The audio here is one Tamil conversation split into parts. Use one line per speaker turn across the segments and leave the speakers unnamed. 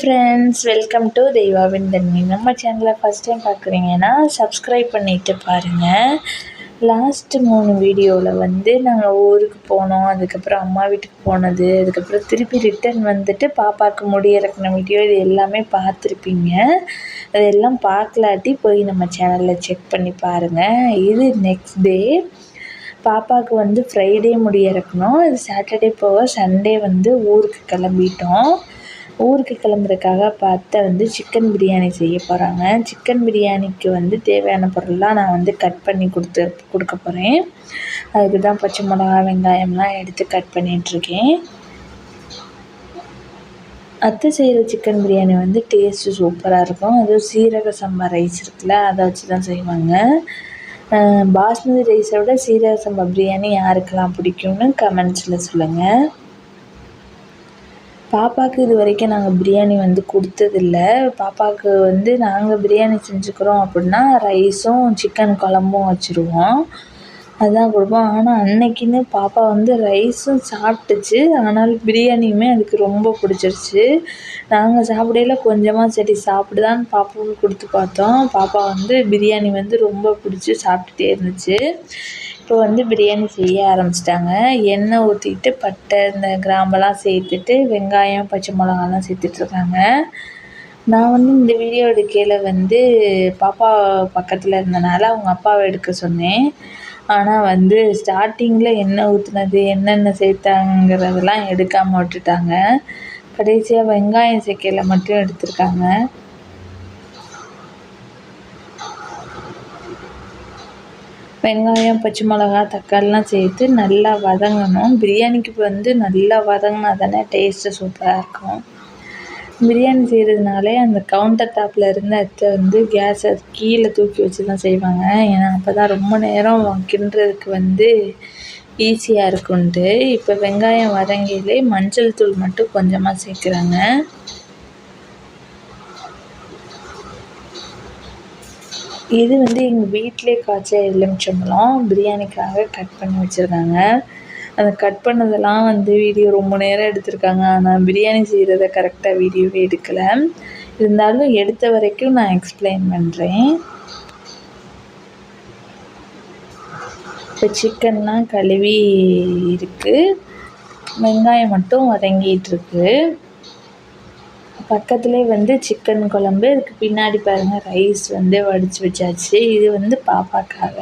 ஃப்ரெண்ட்ஸ் வெல்கம் டு தெய்வாவின் தண்ணி நம்ம சேனலை ஃபஸ்ட் டைம் பார்க்குறீங்கன்னா சப்ஸ்கிரைப் பண்ணிவிட்டு பாருங்கள் லாஸ்ட்டு மூணு வீடியோவில் வந்து நாங்கள் ஊருக்கு போனோம். அதுக்கப்புறம் அம்மா வீட்டுக்கு போனது. அதுக்கப்புறம் திருப்பி ரிட்டர்ன் வந்துட்டு பாப்பாவுக்கு முடி இறக்குன வீடியோ இது எல்லாமே பார்த்துருப்பீங்க. அதெல்லாம் பார்க்கலாட்டி போய் நம்ம சேனலில் செக் பண்ணி பாருங்கள் இது நெக்ஸ்ட் டே பாப்பாவுக்கு வந்து ஃப்ரைடே முடி இறக்கணும் இது சாட்டர்டே போக சண்டே வந்து ஊருக்கு கிளம்பிட்டோம். ஊருக்கு கிளம்புறதுக்காக அத்தை வந்து சிக்கன் பிரியாணி செய்ய போகிறாங்க சிக்கன் பிரியாணிக்கு வந்து தேவையான பொருள்லாம் நான் வந்து கட் பண்ணி கொடுத்து கொடுக்க போகிறேன் அதுக்கு தான் பச்சை மிளகா வெங்காயம்லாம் எடுத்து கட் பண்ணிகிட்ருக்கேன் அத்தை செய்கிற சிக்கன் பிரியாணி வந்து டேஸ்ட்டு சூப்பராக இருக்கும். அதுவும் சீரக சம்பா ரைஸ் இருக்குல்ல அதை வச்சு தான் செய்வாங்க பாஸ்மதி ரைஸை விட சீரக சம்பா பிரியாணி யாருக்கெல்லாம் பிடிக்கும்னு கமெண்ட்ஸில் சொல்லுங்கள் பாப்பாவுக்கு இது வரைக்கும் நாங்கள் பிரியாணி வந்து கொடுத்ததில்ல. பாப்பாவுக்கு வந்து நாங்கள் பிரியாணி செஞ்சுக்கிறோம் அப்படின்னா ரைஸும் சிக்கன் குழம்பும் வச்சுருவோம். அதுதான் கொடுப்போம் ஆனால் அன்னைக்குன்னு பாப்பா வந்து ரைஸும் சாப்பிட்டுச்சு ஆனாலும் பிரியாணியுமே அதுக்கு ரொம்ப பிடிச்சிருச்சு. நாங்கள் சாப்பிடையில கொஞ்சமாக சரி சாப்பிடுதான்னு பாப்பாவுக்கு கொடுத்து பார்த்தோம். பாப்பா வந்து பிரியாணி வந்து ரொம்ப பிடிச்சி சாப்பிட்டுட்டே இருந்துச்சு. இப்போ வந்து பிரியாணி செய்ய ஆரம்பிச்சிட்டாங்க. எண்ணெய் ஊற்றிட்டு பட்டை இந்த கிராம்பெல்லாம் சேர்த்துட்டு வெங்காயம் பச்சை மிளகாலாம் சேர்த்துட்ருக்காங்க. நான் வந்து இந்த வீடியோ எடுக்கையில் வந்து பாப்பா பக்கத்தில் இருந்தனால அவங்க அப்பாவை எடுக்க சொன்னேன். ஆனால் வந்து ஸ்டார்டிங்கில் எண்ணெய் ஊற்றுனது என்னென்ன சேர்த்தாங்கிறதெல்லாம் எடுக்காமல் விட்டுட்டாங்க. கடைசியாக வெங்காயம் சேர்க்கையில் மட்டும் எடுத்திருக்காங்க. வெங்காயம் பச்சை மிளகா தக்காளிலாம் சேர்த்து நல்லா வதங்கணும். பிரியாணிக்கு வந்து நல்லா வதங்கினா தானே டேஸ்ட்டு சூப்பராக இருக்கும். பிரியாணி செய்கிறதுனாலே அந்த கவுண்டர் டாப்பில் இருந்து அத்தை வந்து கேஸை கீழே தூக்கி வச்சு தான் செய்வாங்க. ஏன்னா அப்போ தான் ரொம்ப நேரம் கிண்டுறதுக்கு வந்து ஈஸியாக இருக்குன்ட்டு இப்போ வெங்காயம் வதங்கிலே மஞ்சள் தூள் மட்டும் கொஞ்சமாக சேர்க்குறாங்க. இது வந்து எங்கள் வீட்டிலே காய்ச்ச எலுமிச்சம்பழம் பிரியாணிக்காக கட் பண்ணி வச்சுருக்காங்க. அந்த கட் பண்ணதெல்லாம் வந்து வீடியோ ரொம்ப நேரம் எடுத்திருக்காங்க. ஆனால் பிரியாணி செய்கிறத கரெக்டாக வீடியோவே எடுக்கலை. இருந்தாலும் எடுத்த வரைக்கும் நான் எக்ஸ்பிளைன் பண்ணுறேன் இப்போ சிக்கன்லாம் கழுவி இருக்குது வெங்காயம் மட்டும் வதங்கிட்டுருக்கு பக்கத்துலேயே வந்து சிக்கன் குழம்பு இதுக்கு பின்னாடி பாருங்கள் ரைஸ் வந்து வடித்து வச்சாச்சு. இது வந்து பாப்பாக்காக.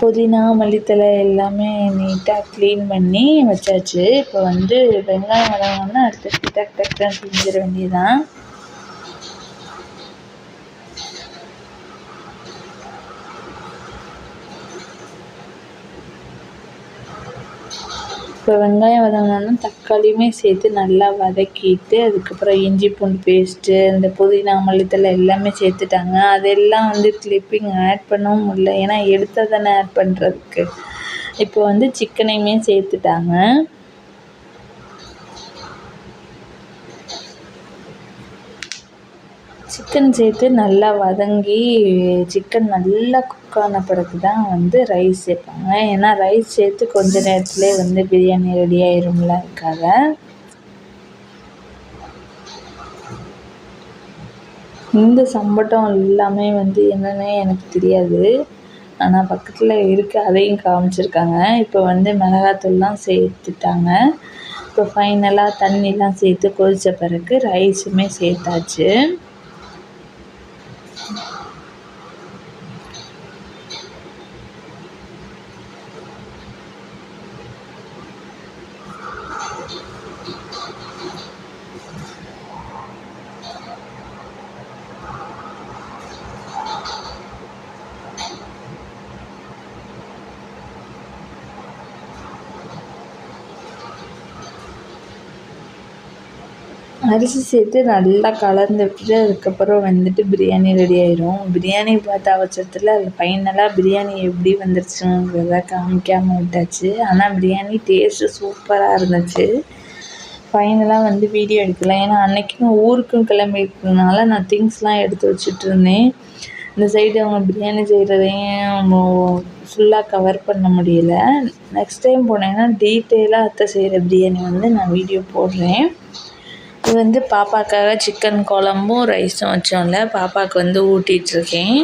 புதினா மல்லித்தழை எல்லாமே நீட்டாக க்ளீன் பண்ணி வச்சாச்சு. இப்போ வந்து வெங்காயம் வதங்கினோன்னா அடுத்து டக் டக்குன்னு செஞ்சிட வேண்டியதுதான். இப்போ வெங்காயம் வதங்கினோன்னா தக்காளியுமே சேர்த்து நல்லா வதக்கிட்டு அதுக்கப்புறம் இஞ்சி பூண்டு பேஸ்ட்டு இந்த புதினா மல்லித்தழை எல்லாமே சேர்த்துட்டாங்க. அதெல்லாம் வந்து கிளிப்பிங் ஆட் பண்ணவும் முடியல. ஏன்னா எடுத்ததானே ஆட் பண்ணுறதுக்கு இப்போ வந்து சிக்கனையுமே சேர்த்துட்டாங்க. சிக்கன் சேர்த்து நல்லா வதங்கி சிக்கன் நல்லா குக் ஆன பிறகு தான் வந்து ரைஸ் சேர்ப்பாங்க. ஏன்னா ரைஸ் சேர்த்து கொஞ்ச நேரத்துலேயே வந்து பிரியாணி ரெடி ஆயிரும்ல அதுக்காக. இந்த சம்பட்டம் எல்லாமே வந்து என்னென்னு எனக்கு தெரியாது. ஆனால் பக்கத்தில் இருக்குது அதையும் காமிச்சிருக்காங்க. இப்போ வந்து மிளகாத்தூள்லாம் சேர்த்துட்டாங்க. இப்போ ஃபைனலாக தண்ணிலாம் சேர்த்து கொதித்த பிறகு ரைஸுமே சேர்த்தாச்சு. Thank you. அரிசி சேர்த்து நல்லா கலந்து விட்டுட்டு அதுக்கப்புறம் வந்துட்டு பிரியாணி ரெடி ஆயிரும். பிரியாணி பார்த்த அவசரத்தில் அதில் ஃபைனலாக பிரியாணி எப்படி வந்துருச்சுங்கிறத காமிக்காமல் விட்டாச்சு. ஆனால் பிரியாணி டேஸ்ட்டு சூப்பராக இருந்துச்சு. ஃபைனலாக வந்து வீடியோ எடுக்கலாம் ஏன்னா அன்றைக்கும் ஊருக்கும் கிளம்பிருக்கனால நான் திங்ஸ்லாம் எடுத்து வச்சுட்டு இருந்தேன். இந்த சைடு அவங்க பிரியாணி செய்கிறதையும் ஃபுல்லாக கவர் பண்ண முடியல. நெக்ஸ்ட் டைம் போனேன்னா டீட்டெயிலாக அத்தை செய்கிற பிரியாணி வந்து நான் வீடியோ போடுறேன். இது வந்து பாப்பாக்காக சிக்கன் குழம்பும் ரைஸும் வச்சோம்ல. பாப்பாவுக்கு வந்து ஊட்டிகிட்ருக்கேன்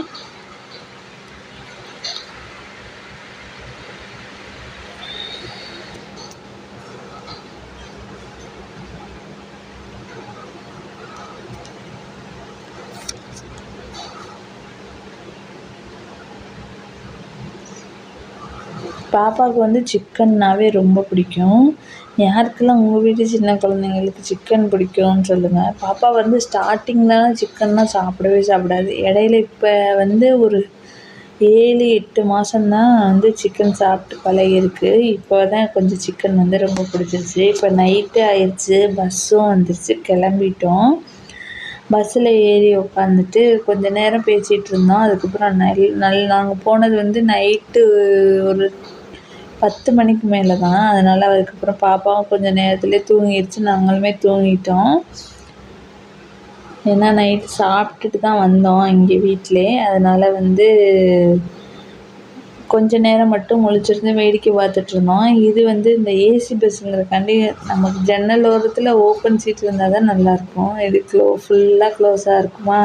பாப்பாவுக்கு வந்து சிக்கன்னாவே ரொம்ப பிடிக்கும். யாருக்கெல்லாம் உங்கள் வீட்டு சின்ன குழந்தைங்களுக்கு சிக்கன் பிடிக்கும்னு சொல்லுங்கள் பாப்பா வந்து ஸ்டார்டிங்லாம் சிக்கன்லாம் சாப்பிடவே சாப்பிடாது. இடையில இப்போ வந்து ஒரு ஏழு எட்டு மாதம்தான் வந்து சிக்கன் சாப்பிட்டு பழகிருக்கு இப்போ தான் கொஞ்சம் சிக்கன் வந்து ரொம்ப பிடிச்சிருச்சு. இப்போ நைட்டு ஆயிடுச்சு பஸ்ஸும் வந்துருச்சு. கிளம்பிட்டோம். பஸ்ஸில் ஏறி உட்காந்துட்டு கொஞ்ச நேரம் பேசிகிட்டு இருந்தோம். அதுக்கப்புறம் நல் நல் நாங்கள் போனது வந்து நைட்டு ஒரு பத்து மணிக்கு மேலே தான் அதனால் அதுக்கப்புறம் பாப்பாவும் கொஞ்சம் நேரத்துலேயே தூங்கிடுச்சு நாங்களுமே தூங்கிட்டோம். ஏன்னா நைட்டு சாப்பிட்டுட்டு தான் வந்தோம் இங்கே வீட்டிலே. அதனால் வந்து கொஞ்ச நேரம் மட்டும் முழிச்சிருந்து வேடிக்கை பார்த்துட்ருந்தோம் இது வந்து இந்த ஏசி பஸ்ஸுங்கிறக்காண்டி நமக்கு ஜன்னல் ஓரத்தில் ஓப்பன் சீட் இருந்தால் தான் நல்லாயிருக்கும். இது க்ளோ ஃபுல்லாக க்ளோஸாக இருக்குமா?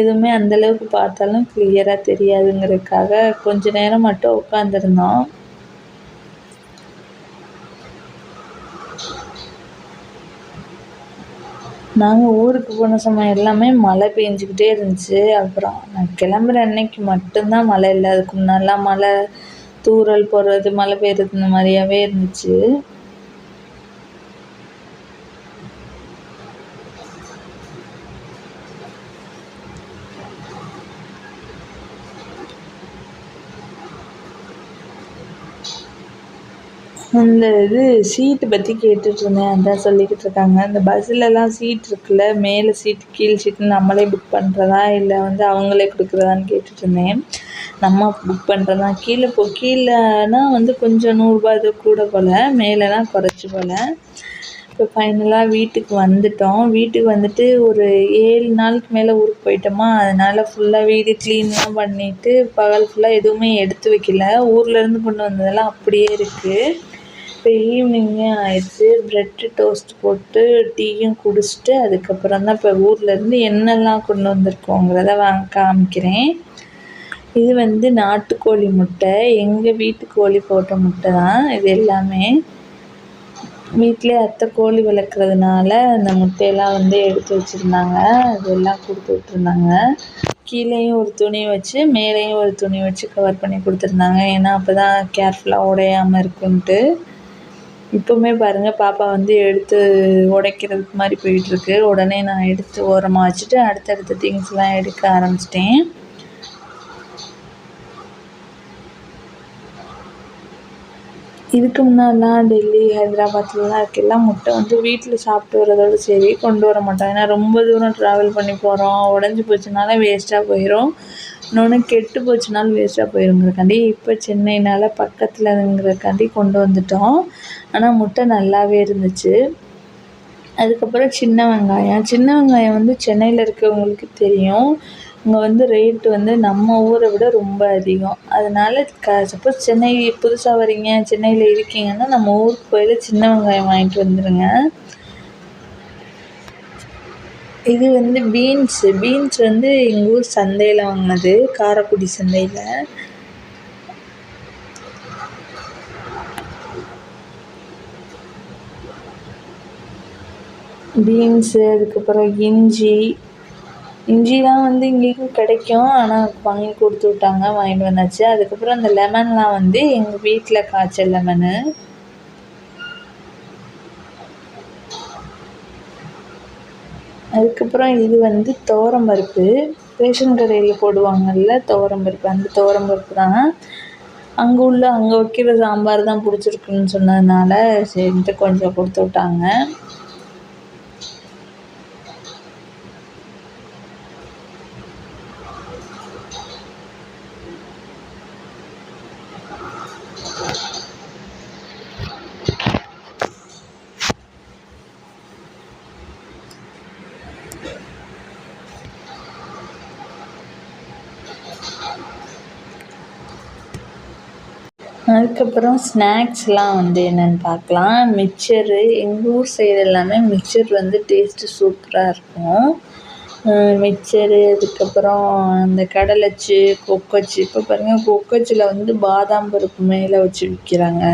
எதுவுமே அந்தளவுக்கு பார்த்தாலும் கிளியராக தெரியாதுங்கிறதுக்காக கொஞ்ச நேரம் மட்டும் உட்காந்துருந்தோம் நாங்கள் ஊருக்கு போன சமயம் எல்லாமே மழை பெஞ்சிக்கிட்டே இருந்துச்சு. அப்புறம் நான் கிளம்புற அன்னைக்கு மட்டும்தான் மழை இல்லை. அதுக்கு முன்னாடிலாம் மழை தூறல் போடுறது மழை பெய்யுறது இந்த மாதிரியாவே இருந்துச்சு. இந்த இது சீட்டு பற்றி கேட்டுட்ருந்தேன். அதான் சொல்லிக்கிட்டு இருக்காங்க இந்த பஸ்ஸிலலாம் சீட் இருக்குல்ல மேலே சீட்டு கீழ் சீட்டு நம்மளே புக் பண்ணுறதா இல்லை வந்து அவங்களே கொடுக்குறதான்னு கேட்டுட்ருந்தேன். நம்ம புக் பண்ணுறதா கீழே போ கீழேனா வந்து கொஞ்சம் நூறுரூபா இது கூட போல் மேலேனா குறைச்சி போல். இப்போ ஃபைனலாக வீட்டுக்கு வந்துட்டோம். வீட்டுக்கு வந்துட்டு ஒரு ஏழு நாளுக்கு மேலே ஊருக்கு போயிட்டோமா? அதனால் ஃபுல்லாக வீடு க்ளீன்லாம் பண்ணிவிட்டு பகல் ஃபுல்லாக எதுவுமே எடுத்து வைக்கல. ஊர்லேருந்து கொண்டு வந்ததெல்லாம் அப்படியே இருக்குது இப்போ ஈவினிங்கே ஆயிடுச்சு. ப்ரெட்டு டோஸ்ட் போட்டு டீயும் குடிச்சிட்டு அதுக்கப்புறம் தான் இப்போ ஊர்லேருந்து என்னெல்லாம் கொண்டு வந்திருக்கோங்கிறத வாங்க காமிக்கிறேன். இது வந்து நாட்டுக்கோழி முட்டை. எங்கள் வீட்டு கோழி போட்ட முட்டை தான். இது எல்லாமே வீட்டிலே அத்தை கோழி வளர்க்குறதுனால அந்த முட்டையெல்லாம் வந்து எடுத்து வச்சுருந்தாங்க. அதெல்லாம் கொடுத்து விட்ருந்தாங்க கீழேயும் ஒரு துணி வச்சு மேலேயும் ஒரு துணி வச்சு கவர் பண்ணி கொடுத்துருந்தாங்க. ஏன்னா அப்போ தான் கேர்ஃபுல்லாக உடையாமல் இருக்குன்ட்டு. இப்போவுமே பாருங்கள் பாப்பா வந்து எடுத்து உடைக்கிறதுக்கு மாதிரி போயிட்டுருக்கு. உடனே நான் எடுத்து ஓரமாக வச்சுட்டு அடுத்தடுத்த திங்ஸ்லாம் எடுக்க ஆரம்பிச்சிட்டேன். இதுக்கு முன்னாடிலாம் டெல்லி ஹைதராபாத்லலாம் இருக்கையிலாம் முட்டை வந்து வீட்டில் சாப்பிட்டு வரதோடு சரி கொண்டு வர மாட்டோம். ஏன்னா ரொம்ப தூரம் ட்ராவல் பண்ணி போகிறோம் உடஞ்சி போச்சுனால வேஸ்ட்டாக போயிடும் இன்னொன்று கெட்டு போச்சுனாலும் வேஸ்ட்டாக போயிருங்கிறக்காண்டி இப்போ சென்னைனால் பக்கத்தில்ங்கிறக்காண்டி கொண்டு வந்துட்டோம். ஆனால் முட்டை நல்லாவே இருந்துச்சு. அதுக்கப்புறம் சின்ன வெங்காயம். சின்ன வெங்காயம் வந்து சென்னையில் இருக்கிறவங்களுக்கு தெரியும். இங்கே வந்து ரேட்டு வந்து நம்ம ஊரை விட ரொம்ப அதிகம். அதனால க சப்போஸ் சென்னை புதுசாக வரீங்க சென்னையில் இருக்கீங்கன்னா நம்ம ஊருக்கு போயில சின்ன வெங்காயம் வாங்கிட்டு வந்துடுங்க இது வந்து பீன்ஸு. பீன்ஸ் வந்து எங்கள் ஊர் சந்தையில் வாங்கினது. காரைக்குடி சந்தையில். பீன்ஸு அதுக்கப்புறம் இஞ்சி. இஞ்சிலாம் வந்து இங்கேயும் கிடைக்கும். ஆனால் வாங்கி கொடுத்து விட்டாங்க. வாங்கிட்டு வந்தாச்சு. அதுக்கப்புறம் அந்த லெமன்லாம் வந்து எங்கள் வீட்டில் காய்ச்ச லெமனு. அதுக்கப்புறம் இது வந்து துவரம் பருப்பு. ரேஷன் கடையில் போடுவாங்கல்ல துவரம்பருப்பு அந்த துவரம் பருப்பு தான். அங்கே உள்ள அங்கே வைக்கிற சாம்பார் தான் பிடிச்சிருக்குன்னு சொன்னதுனால சரின்ட்டு கொஞ்சம் கொடுத்து விட்டாங்க. அதுக்கப்புறம் ஸ்நாக்ஸ்லாம் வந்து என்னென்னு பார்க்கலாம். மிக்சரு எங்கள் ஊர் சைடு எல்லாமே மிக்சர் வந்து டேஸ்ட்டு சூப்பராக இருக்கும். மிக்சரு அதுக்கப்புறம் அந்த கடலைச்சு கொக்கச்சு. இப்போ பாருங்கள் கொக்கச்சில் வந்து பாதாம் பருப்பு மேலே வச்சு விற்கிறாங்க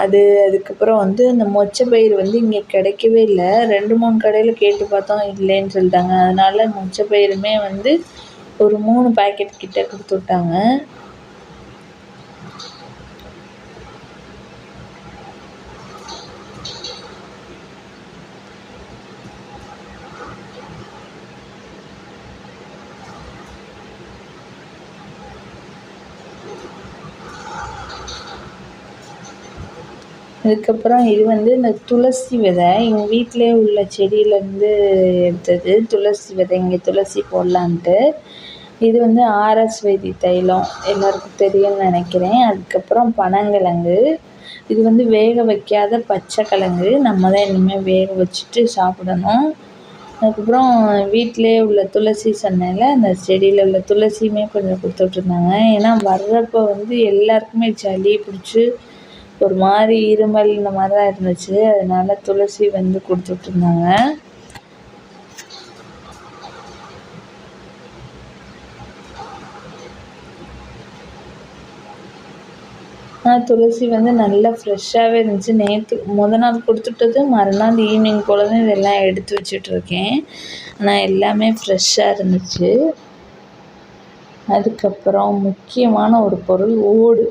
அது அதுக்கப்புறம் வந்து அந்த பயிர் வந்து இங்கே கிடைக்கவே இல்லை. ரெண்டு மூணு கடையில் கேட்டு பார்த்தோம் இல்லைன்னு சொல்லிட்டாங்க. அதனால பயிருமே வந்து ஒரு மூணு பாக்கெட் கிட்ட கொடுத்து விட்டாங்க. அதுக்கப்புறம் இது வந்து இந்த துளசி விதை. எங்கள் வீட்டிலே உள்ள செடியிலேருந்து எடுத்தது. துளசி விதை. இங்கே துளசி போடலான்ட்டு. இது வந்து ஆர்எஸ் வைத்தி தைலம். எல்லாருக்கும் தெரியும்னு நினைக்கிறேன். அதுக்கப்புறம் பனங்கிழங்கு. இது வந்து வேக வைக்காத பச்சை கிழங்கு. நம்ம தான் இனிமேல் வேக வச்சுட்டு சாப்பிடணும். அதுக்கப்புறம் வீட்டிலே உள்ள துளசி சொன்னேன்ல அந்த செடியில் உள்ள துளசியுமே கொஞ்சம் கொடுத்து விட்ருந்தாங்க ஏன்னா வர்றப்போ வந்து எல்லாருக்குமே சளி பிடிச்சி ஒரு மாதிரி இருமல் இந்த மாதிரி தான் இருந்துச்சு. அதனால துளசி வந்து கொடுத்துட்ருந்தாங்க. ஆனால் துளசி வந்து நல்லா ஃப்ரெஷ்ஷாகவே இருந்துச்சு. நேற்று முத நாள் கொடுத்துட்டது மறுநாள் ஈவினிங் போல் தான் இதெல்லாம் எடுத்து வச்சிட்ருக்கேன். ஆனால் எல்லாமே ஃப்ரெஷ்ஷாக இருந்துச்சு. அதுக்கப்புறம் முக்கியமான ஒரு பொருள் ஓடு.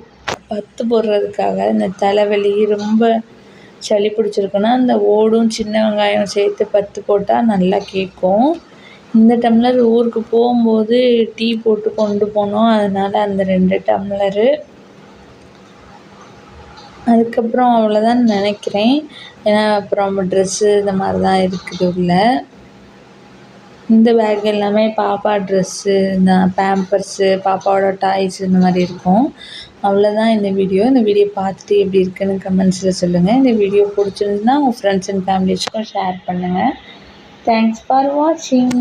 பத்து போடுறதுக்காக இந்த தலைவலி ரொம்ப சளி பிடிச்சிருக்குன்னா இந்த ஓடும் சின்ன வெங்காயம் சேர்த்து பத்து போட்டால் நல்லா கேட்கும். இந்த டம்ளர் ஊருக்கு போகும்போது டீ போட்டு கொண்டு போனோம். அதனால் அந்த ரெண்டு டம்ளரு. அதுக்கப்புறம் அவ்வளோதான் நினைக்கிறேன். ஏன்னா அப்புறம் ட்ரெஸ்ஸு இந்த மாதிரி தான் இருக்குது உள்ள. இந்த பேக் எல்லாமே பாப்பா ட்ரெஸ்ஸு இந்த பேம்பர்ஸு பாப்பாவோட டாய்ஸ் இந்த மாதிரி இருக்கும். அவ்வளோதான் இந்த வீடியோ இந்த வீடியோ பார்த்துட்டு எப்படி இருக்குன்னு கமெண்ட்ஸில் சொல்லுங்கள் இந்த வீடியோ பிடிச்சிருந்துன்னா உங்கள் ஃப்ரெண்ட்ஸ் அண்ட் ஃபேமிலிஸ்க்கும் ஷேர் பண்ணுங்கள் தேங்க்ஸ் ஃபார் வாட்சிங்